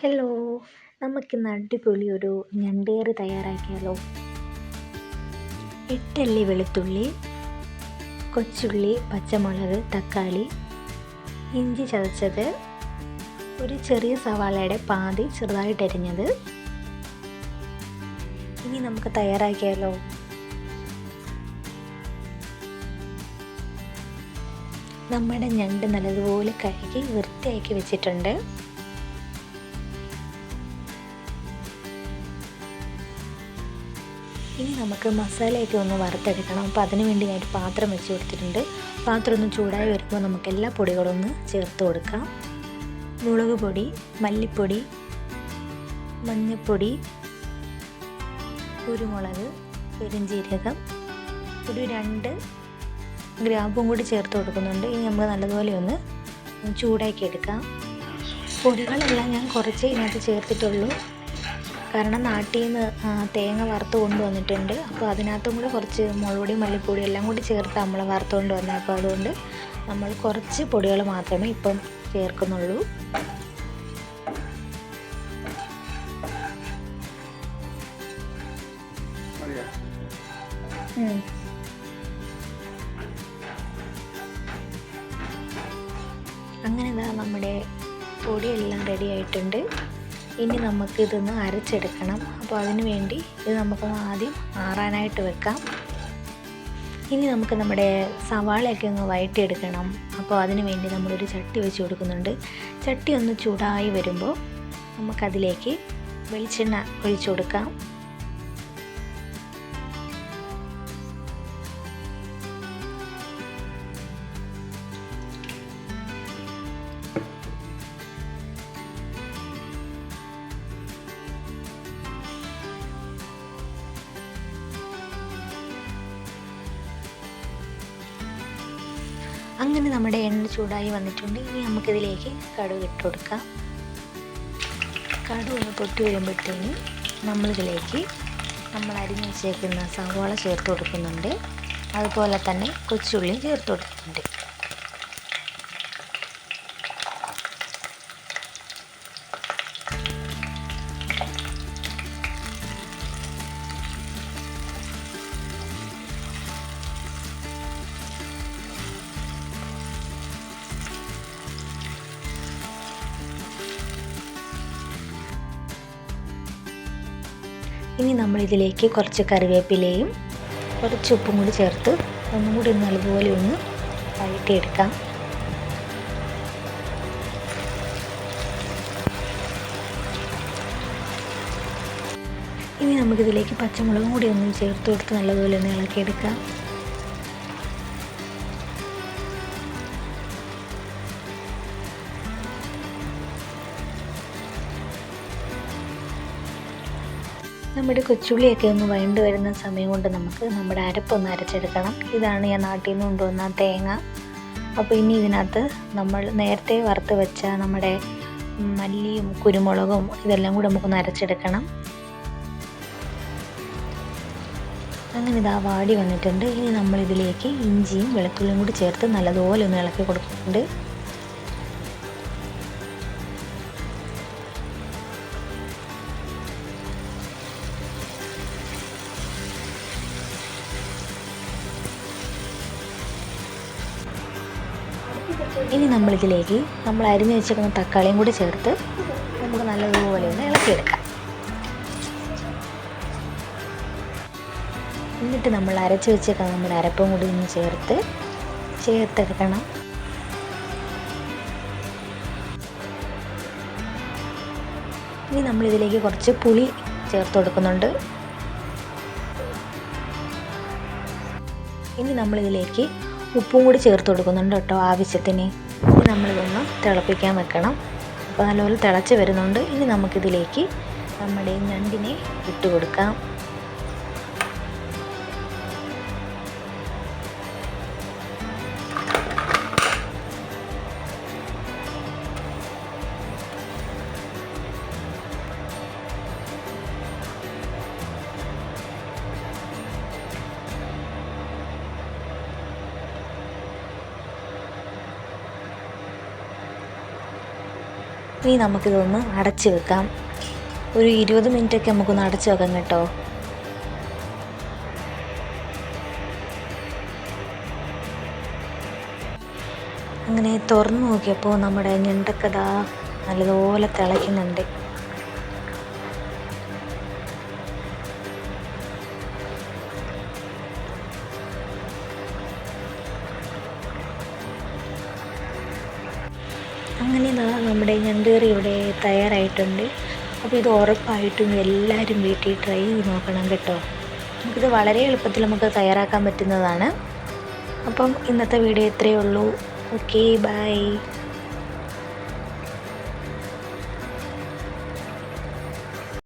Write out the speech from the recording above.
Hello നമുക്കിന്ന് അടിപൊളി ഒരു ഞണ്ടേറി തയ്യാറാക്കിയാലോ? എട്ടല്ലി വെളുത്തുള്ളി കൊച്ചുള്ളി പച്ചമുളക് തക്കാളി ഇഞ്ചി ചതച്ചത് ഒരു ചെറിയ സവാളയുടെ പാതി ചെറുതായിട്ട് അരിഞ്ഞത്. ഇനി നമുക്ക് തയ്യാറാക്കിയാലോ? നമ്മുടെ ഞണ്ട് നല്ലതുപോലെ കഴുകി വൃത്തിയാക്കി വെച്ചിട്ടുണ്ട്. ഇനി നമുക്ക് മസാലയൊക്കെ ഒന്ന് വറുത്തെടുക്കണം. അപ്പോൾ അതിന് വേണ്ടി ഞാൻ ഒരു പാത്രം വെച്ച് കൊടുത്തിട്ടുണ്ട്. പാത്രം ഒന്ന് ചൂടായി വരുമ്പോൾ നമുക്ക് എല്ലാ പൊടികളും ഒന്ന് ചേർത്ത് കൊടുക്കാം. മുളക് പൊടി മല്ലിപ്പൊടി മഞ്ഞൾപ്പൊടി കുരുമുളക് പെരുംജീരകം ഒരു രണ്ട് ഗ്രാമ്പും കൂടി ചേർത്ത് കൊടുക്കുന്നുണ്ട്. ഇനി നമുക്ക് നല്ലതുപോലെ ഒന്ന് ചൂടാക്കി എടുക്കാം പൊടികളെല്ലാം ഞാൻ കുറച്ച് ഇതിനകത്ത് ചേർത്തിട്ടുള്ളൂ. കാരണം നാട്ടിൽ നിന്ന് തേങ്ങ വറുത്ത് കൊണ്ടുവന്നിട്ടുണ്ട്. അപ്പോൾ അതിനകത്തും കൂടെ കുറച്ച് മുളകുപൊടി മല്ലിപ്പൊടി എല്ലാം കൂടി ചേർത്ത് നമ്മൾ വറുത്തുകൊണ്ട് വന്നത് അപ്പോൾ അതുകൊണ്ട് നമ്മൾ കുറച്ച് പൊടികൾ മാത്രമേ ഇപ്പം ചേർക്കുന്നുള്ളൂ. അങ്ങനെ നമ്മുടെ പൊടിയെല്ലാം റെഡി ആയിട്ടുണ്ട്. ഇനി നമുക്ക് ഇതൊന്ന് അരച്ചെടുക്കണം. അപ്പോൾ അതിന് വേണ്ടി ഇത് നമുക്കൊന്ന് ആദ്യം ആറാനായിട്ട് വെക്കാം. ഇനി നമുക്ക് നമ്മുടെ സവാളയൊക്കെ ഒന്ന് വഴറ്റിയെടുക്കണം അപ്പോൾ അതിന് വേണ്ടി നമ്മളൊരു ചട്ടി വെച്ച് കൊടുക്കുന്നുണ്ട്. ചട്ടി ഒന്ന് ചൂടായി വരുമ്പോൾ നമുക്കതിലേക്ക് വെളിച്ചെണ്ണ ഒഴിച്ചു കൊടുക്കാം. അങ്ങനെ നമ്മുടെ എണ്ണ ചൂടായി വന്നിട്ടുണ്ട്. ഇനി നമുക്കിതിലേക്ക് കടുക് ഇട്ട് കൊടുക്കാം. കടുക് ഒന്ന് പൊട്ടി വരുമ്പോഴത്തേനും നമ്മളിതിലേക്ക് നമ്മൾ അരിഞ്ഞ് വെച്ചേക്കുന്ന സവാള ചേർത്ത് കൊടുക്കുന്നുണ്ട്. അതുപോലെ തന്നെ കൊച്ചുള്ളിയും ചേർത്ത് കൊടുക്കുന്നുണ്ട്. ഇനി നമ്മളിതിലേക്ക് കുറച്ച് കറിവേപ്പിലയും കുറച്ച് ഉപ്പും കൂടി ചേർത്ത് ഒന്നും കൂടി നല്ലതുപോലെ ഒന്ന് വഴറ്റിയെടുക്കാം. ഇനി നമുക്കിതിലേക്ക് പച്ചമുളകും കൂടി ഒന്ന് ചേർത്ത് കൊടുത്ത് നല്ലതുപോലെ ഒന്ന് ഇളക്കിയെടുക്കാം. നമ്മുടെ കൊച്ചുള്ളിയൊക്കെ ഒന്ന് വഴണ്ട് വരുന്ന സമയം കൊണ്ട് നമുക്ക് നമ്മുടെ അരപ്പൊന്ന് അരച്ചെടുക്കണം. ഇതാണ് ഞാൻ നാട്ടിൽ നിന്ന് കൊണ്ടുവന്ന തേങ്ങ. അപ്പോൾ ഇനി ഇതിനകത്ത് നമ്മൾ നേരത്തെ വറുത്ത് വെച്ച നമ്മുടെ മല്ലിയും കുരുമുളകും ഇതെല്ലാം കൂടി നമുക്കൊന്ന് അരച്ചെടുക്കണം. അങ്ങനെ ഇതാ വാടി വന്നിട്ടുണ്ട്. ഇനി നമ്മളിതിലേക്ക് ഇഞ്ചിയും വെളുത്തുള്ളിയും കൂടി ചേർത്ത് നല്ലതുപോലെ ഒന്ന് ഇളക്കി കൊടുക്കുന്നുണ്ട്. ഇനി നമ്മളിതിലേക്ക് നമ്മൾ അരിഞ്ഞു വെച്ചേക്കുന്ന തക്കാളിയും കൂടി ചേർത്ത് നമുക്ക് നല്ലതുപോലെ ഒന്ന് ഇളക്കിയെടുക്കാം. എന്നിട്ട് നമ്മൾ അരച്ച് വെച്ചേക്കുന്ന നമ്മുടെ അരപ്പും കൂടി ഒന്ന് ചേർത്ത് ചേർത്തെടുക്കണം. ഇനി നമ്മളിതിലേക്ക് കുറച്ച് പുളി ചേർത്ത് കൊടുക്കുന്നുണ്ട്. ഇനി നമ്മളിതിലേക്ക് ഉപ്പും കൂടി ചേർത്ത് കൊടുക്കുന്നുണ്ട് കേട്ടോ ആവശ്യത്തിന്. നമ്മളിതൊന്ന് തിളപ്പിക്കാൻ വെക്കണം. അപ്പോൾ നല്ലപോലെ തിളച്ച് വരുന്നുണ്ട്. ഇനി നമുക്കിതിലേക്ക് നമ്മുടെ ഞണ്ടിനെ ഇട്ട് കൊടുക്കാം. ഇനി നമുക്കിതൊന്ന് അടച്ച് വെക്കാം. ഒരു ഇരുപത് മിനിറ്റൊക്കെ നമുക്കൊന്ന് അടച്ച് വെക്കാം കേട്ടോ. അങ്ങനെ തുറന്നു നോക്കിയപ്പോൾ നമ്മുടെ ഞണ്ടക്കഥ നല്ലതുപോലെ തിളയ്ക്കുന്നുണ്ട്. അങ്ങനെ നമ്മുടെ ഞണ്ടുകറി ഇവിടെ തയ്യാറായിട്ടുണ്ട്. അപ്പോൾ ഇത് ഉറപ്പായിട്ടും എല്ലാവരും വീട്ടിൽ ട്രൈ ചെയ്ത് നോക്കണം കേട്ടോ. നമുക്കിത് വളരെ എളുപ്പത്തിൽ നമുക്ക് തയ്യാറാക്കാൻ പറ്റുന്നതാണ്. അപ്പം ഇന്നത്തെ വീഡിയോ ഇത്രയേ ഉള്ളൂ. Okay bye.